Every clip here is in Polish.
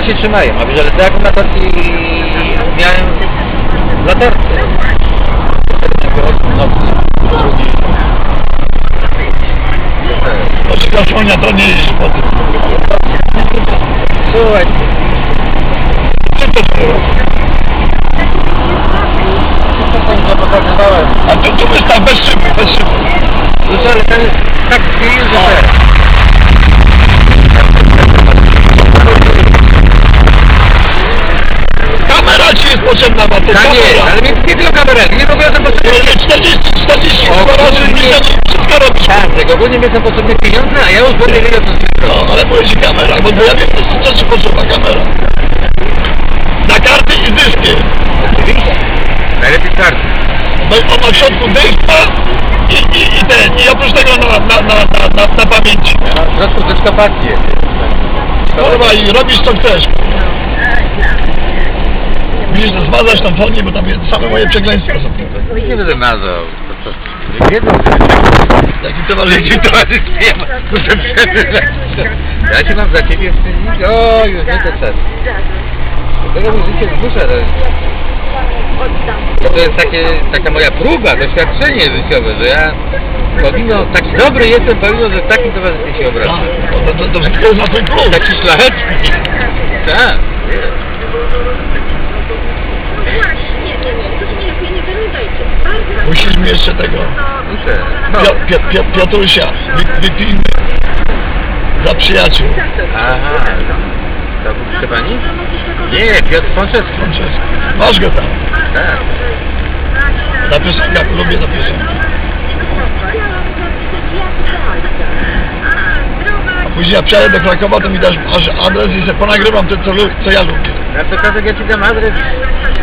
te się trzymają, a wiesz, ale te akumulatorki miałem latarkę. No, drugi. Znaczy zasłania to nie jeździ po tym. Słuchaj, Co to było? to. A tu, tu wystaw bez szyby, bez szyby. Wiesz, ale ten jest tak chwil, że jest potrzebna, ma to Tak jest, ale nie, nie tylko kamerę, nie w ogóle są potrzebne... Proszę, 40, 40 O, chyba razy wszystko robisz. Tak, tego ogólnie mi są potrzebne pieniądze, a ja już będę wiedział co z No, ale ci kamera, bo ja wiem, co ci potrzeba kamera. Na karty i dyskie. Najlepiej karty. No i on ma w środku dyska i, i, i ten, i oprócz tego na, na, na, na, na, na pamięci. W środku też kapacje. Kurwa i robisz co chcesz. Widzisz, to zmazasz tam fonię, bo tam jest same moje przekleństwa są. Nie będę mazał. To co? Wiedzą, Jaki towarzysz. towarzystwie muszę przebywać. Ja się mam za ciebie wstydzić? O, już nie to czas. Tego mi życie zmusza. ale To jest takie, taka moja próba, doświadczenie życiowe, że ja pomimo, taki dobry jestem, pomimo, że w takim towarzystwie się obracam. To, to, to wszystko jest na twój klub. Taki szlachetny. Tak. Właśnie, nie, nie, proszę nie, nie, nie wyrywajcie. Bardzo Musisz mi jeszcze tego. Muszę. No. Pio, Pio, Pio, Piotrusia, wy, wypijmy. Za przyjaciół. Aha. To był przy pani? Nie, Piotr Pączewski. Francesco. Masz go tam. Tak. Na piosenkach, lubię na piosenkach. A później jak przyjadę do Krakowa, to mi dasz aż adres i sobie ponagrywam to, co, lu- co ja lubię. Na przykład ja ci dam adres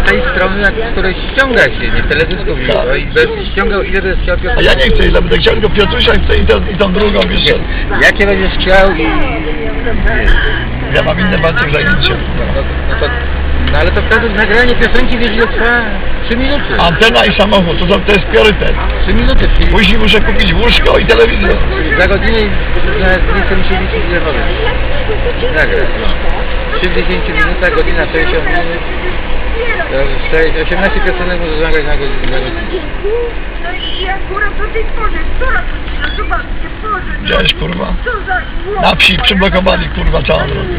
tej strony, z której ściąga się, nie teledysków Tak. tak. i ściągał ile jest chciał Piotr. A ja nie chcę ile będę chciał, tylko Piotrusia chcę i, tą- i tą drugą, co? Jakie będziesz chciał i... Ja mam inne bardzo zajęcia. No, no to... No ale to wtedy nagranie piosenki wiesz ile trwa? 3 minuty. Antena i samochód, to, to jest priorytet. 3 minuty, czyli Później muszę kupić łóżko i telewizor. za godzinę na nie chcę mi się liczyć ile wolę. Nagrać. 30 minutach, godzina 60 minut. To już sześć- 18 piosenek może zagrać na godzinę. Na godzinę. No i akurat do tej porze, co robicie? Zobaczcie, Boże. no. Widziałeś, kurwa? Co za zło. Na wsi przyblokowali, kurwa, całą drogę.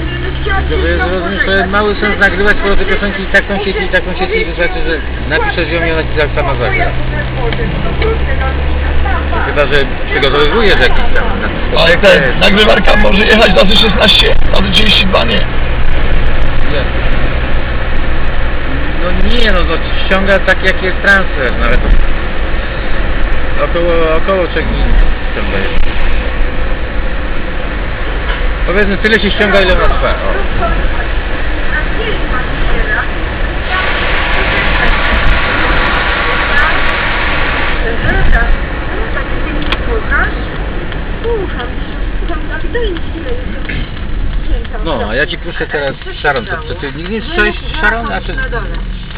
To to jest mały sens nagrywać, skoro te piosenki i tak są sieci, i tak są sieci i wystarczy, że napiszesz ją i ona ci tak sama zagra. Chyba, że przygotowujesz jakiś tam... na- Ale ten, nagrywarka może jechać razy 16, razy 32 nie. Nie. No nie, no to ściąga tak jak jest transfer, no ale to... Około, około 3 dni ściąga jest. Powiedzmy, tyle się ściąga, ile ona trwa. O. No, a ja ci puszczę teraz Sharon. To, to ty nigdy nie słyszałeś Sharon? A czy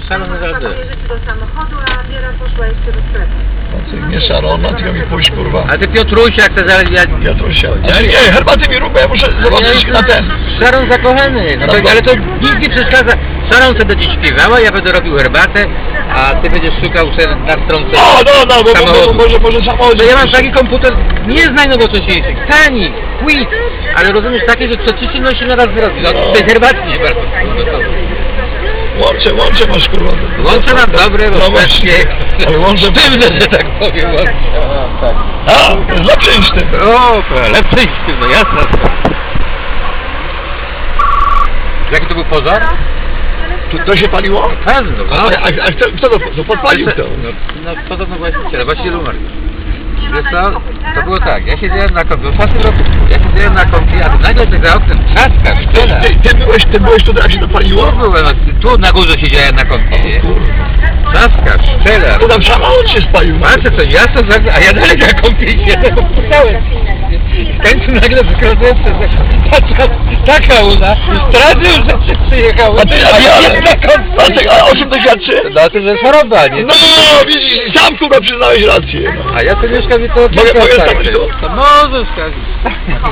Sharon Zaldy? do samochodu, a Wiera poszła jeszcze do sklepu. Znaczy, nie Szarona, tylko mi pójść, kurwa. A ty Piotrusia, jak to zaraz... Ja... Piotrusia. Znaczy, nie, herbaty mi rób, bo ja muszę zobaczyć na ten. Sharon zakochany, no to, ale to nic nie przeszkadza. Sharon sobie będzie śpiewała, ja będę robił herbatę, a ty będziesz szukał sobie na stronce O, no, no, bo, bo, bo, samochodu. może, może samochód. To ja mam taki komputer, nie z najnowocześniejszych, tani, quick, ale rozumiesz takie, że co trzy czynności na raz zrobi. No tej herbatki się bardzo no Łącze, łącze masz, kurwa. Łącze mam dobre, bo No właśnie, ale łącze... Sztywne, że tak powiem. łącze. A, jest lepsze niż ty. O, to lepsze niż sztywne, jasna sprawa. Jaki to był pożar? To, to się paliło? Pewno. A, a, a kto, kto to, to podpalił to? No, no podobno właściciele, właściciel umarł. Wiesz co, to było tak, ja siedziałem na kąpie, w zeszłym roku, ja siedziałem na kąpie, a nagle ty za oknem trzaska, szczela. Ty, ty, byłeś, ty byłeś tutaj, jak się to paliło? byłem, tu na górze siedziałem na kąpie, nie? Trzaska, szczela. To tam samochód się spalił. Patrzę co, jasno, tak, a ja dalej na puszczałem. W końcu nagle wykrążyłem przez taka łuna i straszył, że przyjechał. A ty, a ja, a, ty, a o czym to świadczy? No to, że jest choroba, nie? No, widzisz, sam kurwa przyznałeś rację. No. A ja tu mieszkam i to... Mogę- mogę tak tylko? To możesz tak.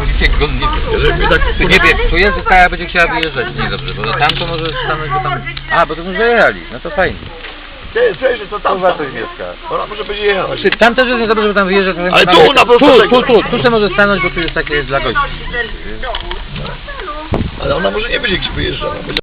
Wiecie, go nie Żeby tak... Wiem, tu jest Kaja będzie chciała wyjeżdżać, nie dobrze, bo tam to może stanąć, bo tam... A, bo to już wyjechali, no to fajnie. Ty, słuchaj, to tam Tu wartość mieszka. Ona może będzie jechać. Czy tam też jest niedobrze, bo tam wyjeżdża... to Ale tu, na Tu, prostego. tu, tu, tu się może stanąć, bo tu jest takie dla gości. Ale ona może nie będzie gdzieś wyjeżdżała. Będzie